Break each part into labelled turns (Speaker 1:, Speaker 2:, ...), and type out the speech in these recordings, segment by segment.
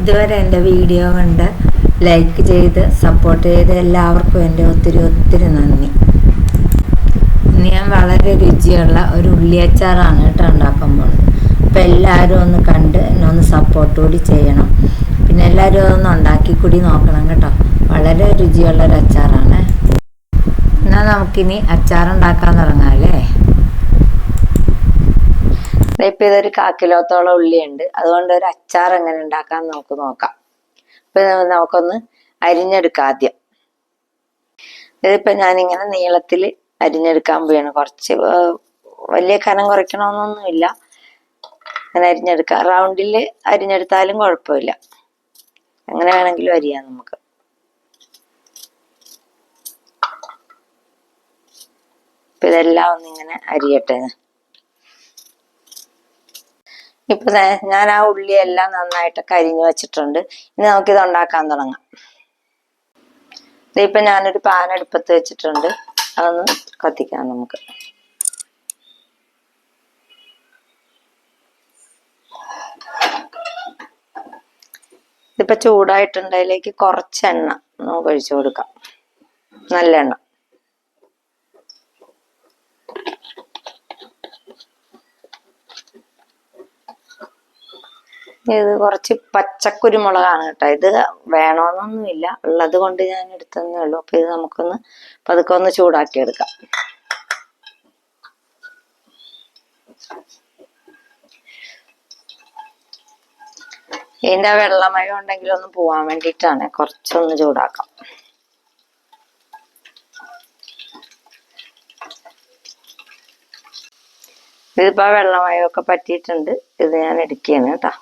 Speaker 1: ഇതുവരെ എന്റെ വീഡിയോ കണ്ട് ലൈക്ക് ചെയ്ത് സപ്പോർട്ട് ചെയ്ത് എല്ലാവർക്കും എന്റെ ഒത്തിരി ഒത്തിരി നന്ദി. ഇന്ന് ഞാൻ വളരെ രുചിയുള്ള ഒരു ഉള്ളിയച്ചാറാണ് കേട്ടോ ഉണ്ടാക്കാൻ പോകുന്നത്. അപ്പം എല്ലാവരും ഒന്ന് കണ്ട് എന്നെ ഒന്ന് സപ്പോർട്ട് കൂടി ചെയ്യണം. പിന്നെ എല്ലാവരും അതൊന്ന് ഉണ്ടാക്കി കൂടി നോക്കണം കേട്ടോ. വളരെ രുചിയുള്ള ഒരു അച്ചാറാണ്. എന്നാൽ നമുക്കിനി അച്ചാറുണ്ടാക്കാൻ തുടങ്ങാം അല്ലേ? ഇപ്പൊ ഇതൊരു കാക്കിലോത്തോളം ഉള്ളിയുണ്ട്. അതുകൊണ്ട് ഒരു അച്ചാർ എങ്ങനെ ഉണ്ടാക്കാൻ നമുക്ക് നോക്കാം. ഇപ്പൊ നമുക്കൊന്ന് അരിഞ്ഞെടുക്കാം ആദ്യം. ഇതിപ്പോ ഞാനിങ്ങനെ നീളത്തിൽ അരിഞ്ഞെടുക്കാൻ പോവാണ്. കുറച്ച് വലിയ കനം കുറയ്ക്കണമെന്നൊന്നുമില്ല അങ്ങനെ അരിഞ്ഞെടുക്കാം. റൗണ്ടിൽ അരിഞ്ഞെടുത്താലും കുഴപ്പമില്ല. എങ്ങനെ വേണമെങ്കിലും അരിയാം നമുക്ക്. ഇപ്പൊ ഇതെല്ലാം ഒന്നിങ്ങനെ അരിയട്ടെ. ഇപ്പൊ ഞാൻ ആ ഉള്ളി എല്ലാം നന്നായിട്ട് കരിഞ്ഞു വെച്ചിട്ടുണ്ട്. ഇനി നമുക്കിത് ഉണ്ടാക്കാൻ തുടങ്ങാം. ഇപ്പൊ ഞാനൊരു പാൻ അടുപ്പത്ത് വെച്ചിട്ടുണ്ട്. അതൊന്ന് കത്തിക്കാം നമുക്ക്. ഇതിപ്പോ ചൂടായിട്ടുണ്ട് അതിലേക്ക് കുറച്ച് എണ്ണ നമുക്ക് ഒഴിച്ചു കൊടുക്കാം. നല്ല എണ്ണ. ഇത് കുറച്ച് പച്ചക്കുരുമുളകാണ് കേട്ടോ. ഇത് വേണമെന്നൊന്നുമില്ല ഉള്ളത് കൊണ്ട് ഞാൻ എടുത്തതേ ഉള്ളൂ. അപ്പൊ ഇത് നമുക്കൊന്ന് പതുക്കെ ഒന്ന് ചൂടാക്കി എടുക്കാം ഇതിന്റെ വെള്ളമയം ഉണ്ടെങ്കിൽ ഒന്ന് പോവാൻ വേണ്ടിയിട്ടാണ്. കുറച്ചൊന്ന് ചൂടാക്കാം. ഇതിപ്പോ വെള്ളമയമൊക്കെ പറ്റിയിട്ടുണ്ട്. ഇത് ഞാൻ എടുക്കുകയാണ് കേട്ടോ.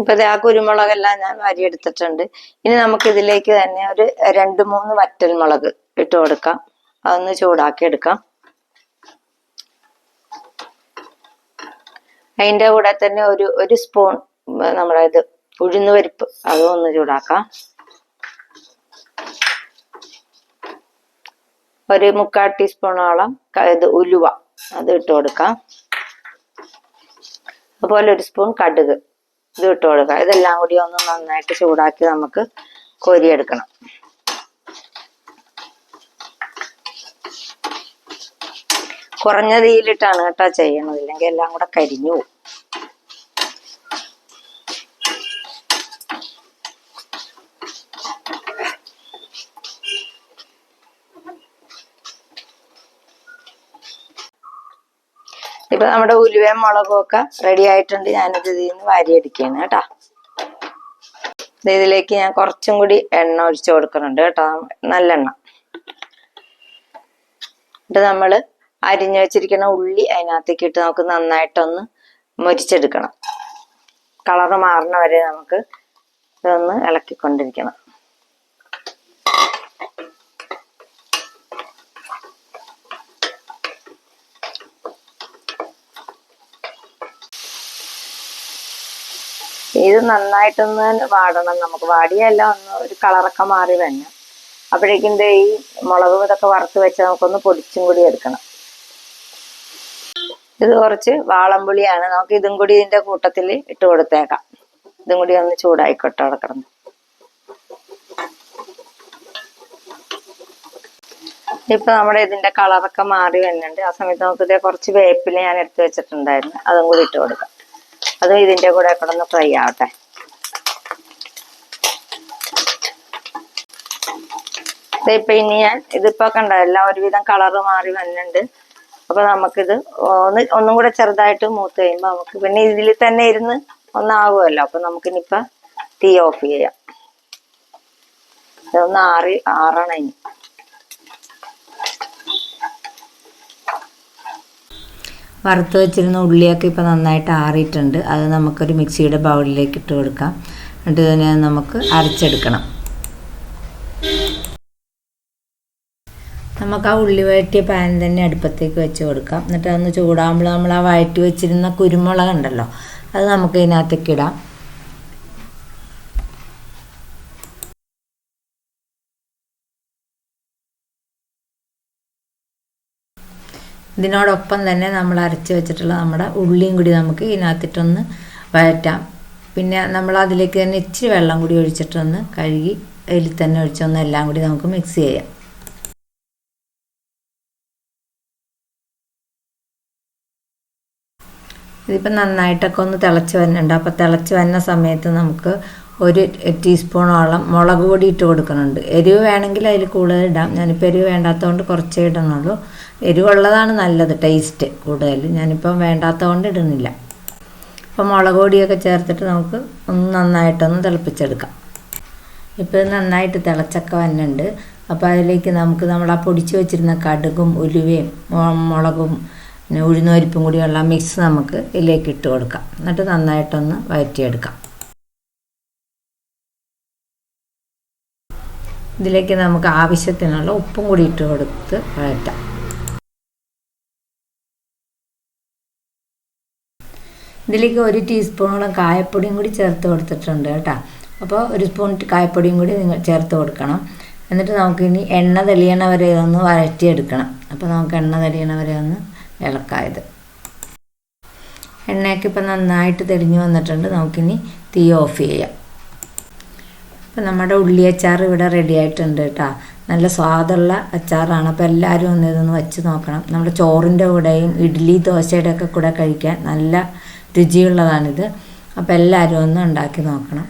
Speaker 1: ഇപ്പൊ ആ കുരുമുളകെല്ലാം ഞാൻ വാരിയെടുത്തിട്ടുണ്ട്. ഇനി നമുക്ക് ഇതിലേക്ക് തന്നെ ഒരു രണ്ട് മൂന്ന് വറ്റൽ മുളക് ഇട്ട് കൊടുക്കാം. അതൊന്ന് ചൂടാക്കി എടുക്കാം. അതിന്റെ കൂടെ തന്നെ ഒരു ഒരു സ്പൂൺ നമ്മുടെ ഇത് ഉഴുന്ന് പരിപ്പ് അതും ഒന്ന് ചൂടാക്കാം. ഒരു മുക്കാൽ ടീസ്പൂണോളം ഇത് ഉലുവ അത് ഇട്ട് കൊടുക്കാം. അതുപോലെ ഒരു സ്പൂൺ കടുക്. ഇത് ഇട്ട് കൊടുക്കാം. ഇതെല്ലാം കൂടി ഒന്ന് നന്നായിട്ട് ചൂടാക്കി നമുക്ക് കോരിയെടുക്കണം. കുറഞ്ഞ തീയിലിട്ടാണ് കേട്ടോ ചെയ്യണത്. ഇല്ലെങ്കിൽ എല്ലാം കൂടെ കരിഞ്ഞു പോകും. ഇപ്പൊ നമ്മുടെ ഉലുവയും മുളകും ഒക്കെ റെഡി ആയിട്ടുണ്ട്. ഞാനിത് ഇതിൽ നിന്ന് വാരിയെടുക്കുകയാണ് കേട്ടാ. ഇതിലേക്ക് ഞാൻ കുറച്ചും കൂടി എണ്ണ ഒഴിച്ചു കൊടുക്കുന്നുണ്ട് കേട്ടോ. നല്ലെണ്ണ എന്നിട്ട് നമ്മൾ അരിഞ്ഞു വെച്ചിരിക്കുന്ന ഉള്ളി അതിനകത്തേക്ക് ഇട്ട് നമുക്ക് നന്നായിട്ടൊന്ന് മൊരിച്ചെടുക്കണം. കളറ് മാറുന്ന വരെ നമുക്ക് ഇതൊന്ന് ഇളക്കിക്കൊണ്ടിരിക്കണം. ഇത് നന്നായിട്ടൊന്ന് വാടണം നമുക്ക്. വാടിയല്ല ഒന്ന് ഒരു കളറൊക്കെ മാറി തന്നെ അപ്പോഴേക്കും ഈ മുളക് ഇതൊക്കെ വറുത്ത് വെച്ച് നമുക്കൊന്ന് പൊടിച്ചും കൂടി എടുക്കണം. ഇത് കുറച്ച് വാളംപുളിയാണ്. നമുക്ക് ഇതും കൂടി ഇതിന്റെ കൂട്ടത്തിൽ ഇട്ട് കൊടുത്തേക്കാം. ഇതും കൂടി ഒന്ന് ചൂടായിക്കോട്ടെ കിടക്കണം ഇപ്പൊ നമ്മുടെ ഇതിന്റെ കളറൊക്കെ മാറി വരുന്നുണ്ട്. ആ സമയത്ത് നമുക്ക് ഇതേ കുറച്ച് വേപ്പില ഞാൻ എടുത്തു വെച്ചിട്ടുണ്ടായിരുന്നു. അതും കൂടി ഇട്ട് കൊടുക്കാം. അതും ഇതിന്റെ കൂടെ കിടന്ന് ഫ്രൈ ആവട്ടെ. ഇപ്പൊ ഇനി ഞാൻ ഇതിപ്പോ കണ്ട എല്ലാം ഒരുവിധം കളറ് മാറി വന്നിട്ടുണ്ട്. അപ്പൊ നമുക്കിത് ഒന്ന് ഒന്നും കൂടെ ചെറുതായിട്ട് മൂത്ത് കഴിയുമ്പോ നമുക്ക് പിന്നെ ഇതിൽ തന്നെ ഇരുന്ന് ഒന്നാവുമല്ലോ. അപ്പൊ നമുക്കിനിപ്പോ തീ ഓഫ് ചെയ്യാം. ഇതൊന്ന് ആറി ആറണം ഇനി. വറുത്ത് വെച്ചിരുന്ന ഉള്ളിയൊക്കെ ഇപ്പോൾ നന്നായിട്ട് ആറിയിട്ടുണ്ട്. അത് നമുക്കൊരു മിക്സിയുടെ ബൗളിലേക്ക് ഇട്ട് കൊടുക്കാം. എന്നിട്ട് ഇതിനെ നമുക്ക് അരച്ചെടുക്കണം. നമുക്ക് ആ ഉള്ളി വഴറ്റിയ പാൻ തന്നെ അടുപ്പത്തേക്ക് വെച്ച് കൊടുക്കാം. എന്നിട്ട് അതൊന്ന് ചൂടാകുമ്പോൾ നമ്മൾ ആ വഴറ്റി വെച്ചിരുന്ന കുരുമുളക് ഉണ്ടല്ലോ അത് നമുക്ക് ഇതിനകത്തേക്ക് ഇടാം. ഇതിനോടൊപ്പം തന്നെ നമ്മൾ അരച്ച് വെച്ചിട്ടുള്ള നമ്മുടെ ഉള്ളിയും കൂടി നമുക്ക് ഇതിനകത്തിട്ടൊന്ന് വഴറ്റാം. പിന്നെ നമ്മൾ അതിലേക്ക് തന്നെ ഇച്ചിരി വെള്ളം കൂടി ഒഴിച്ചിട്ടൊന്ന് കഴുകി അതിൽ തന്നെ ഒഴിച്ചൊന്ന് എല്ലാം കൂടി നമുക്ക് മിക്സ് ചെയ്യാം. ഇതിപ്പോൾ നന്നായിട്ടൊക്കെ ഒന്ന് തിളച്ച് വരുന്നുണ്ട് അപ്പോൾ തിളച്ച് വരുന്ന സമയത്ത് നമുക്ക് ഒരു ടീസ്പൂണോളം മുളക് പൊടി ഇട്ട് കൊടുക്കുന്നുണ്ട്. എരിവ് വേണമെങ്കിൽ അതിൽ കൂടുതൽ ഇടാം. ഞാനിപ്പോൾ എരിവ് വേണ്ടാത്തതുകൊണ്ട് കുറച്ചേ ഇടുന്നുള്ളൂ. എരിവുള്ളതാണ് നല്ലത് ടേസ്റ്റ് കൂടുതൽ. ഞാനിപ്പം വേണ്ടാത്തതുകൊണ്ട് ഇടുന്നില്ല. അപ്പോൾ മുളക് പൊടിയൊക്കെ ചേർത്തിട്ട് നമുക്ക് ഒന്ന് നന്നായിട്ടൊന്ന് തിളപ്പിച്ചെടുക്കാം. ഇപ്പോൾ നന്നായിട്ട് തിളച്ചൊക്കെ വന്നുണ്ട് അപ്പോൾ അതിലേക്ക് നമുക്ക് നമ്മൾ ആ പൊടിച്ച് വെച്ചിരുന്ന കടുകും ഉലുവയും മുളകും പിന്നെ ഉഴുന്നൊരിപ്പും കൂടിയുള്ള മിക്സ് നമുക്ക് ഇതിലേക്ക് ഇട്ട് കൊടുക്കാം. എന്നിട്ട് നന്നായിട്ടൊന്ന് വഴറ്റിയെടുക്കാം ഇതിലേക്ക് നമുക്ക് ആവശ്യത്തിനുള്ള ഉപ്പും കൂടി ഇട്ട് കൊടുത്ത് വഴറ്റാം. ഇതിലേക്ക് ഒരു ടീസ്പൂണോളം കായപ്പൊടിയും കൂടി ചേർത്ത് കൊടുത്തിട്ടുണ്ട് കേട്ടോ. അപ്പോൾ ഒരു സ്പൂൺ കായപ്പൊടിയും കൂടി നിങ്ങൾ ചേർത്ത് കൊടുക്കണം. എന്നിട്ട് നമുക്കിനി എണ്ണ തെളിയണ വരെ ഒന്ന് വഴറ്റിയെടുക്കണം. അപ്പോൾ നമുക്ക് എണ്ണ തെളിയണ വരെ ഒന്ന് ഇളക്കായത്. എണ്ണയൊക്കെ ഇപ്പം നന്നായിട്ട് തെളിഞ്ഞു വന്നിട്ടുണ്ട്. നമുക്കിനി തീ ഓഫ് ചെയ്യാം. അപ്പം നമ്മുടെ ഉള്ളി അച്ചാർ ഇവിടെ റെഡി ആയിട്ടുണ്ട് കേട്ടോ നല്ല സ്വാദുള്ള അച്ചാറാണ്. അപ്പോൾ എല്ലാവരും ഒന്ന് ഇതൊന്ന് വെച്ച് നോക്കണം. നമ്മുടെ ചോറിന്റെ കൂടെയും ഇഡ്ഡലി ദോശയുടെ ഒക്കെ കൂടെ കഴിക്കാൻ നല്ല രുചിയുള്ളതാണിത്. അപ്പോൾ എല്ലാവരും ഒന്ന് ഉണ്ടാക്കി നോക്കണം.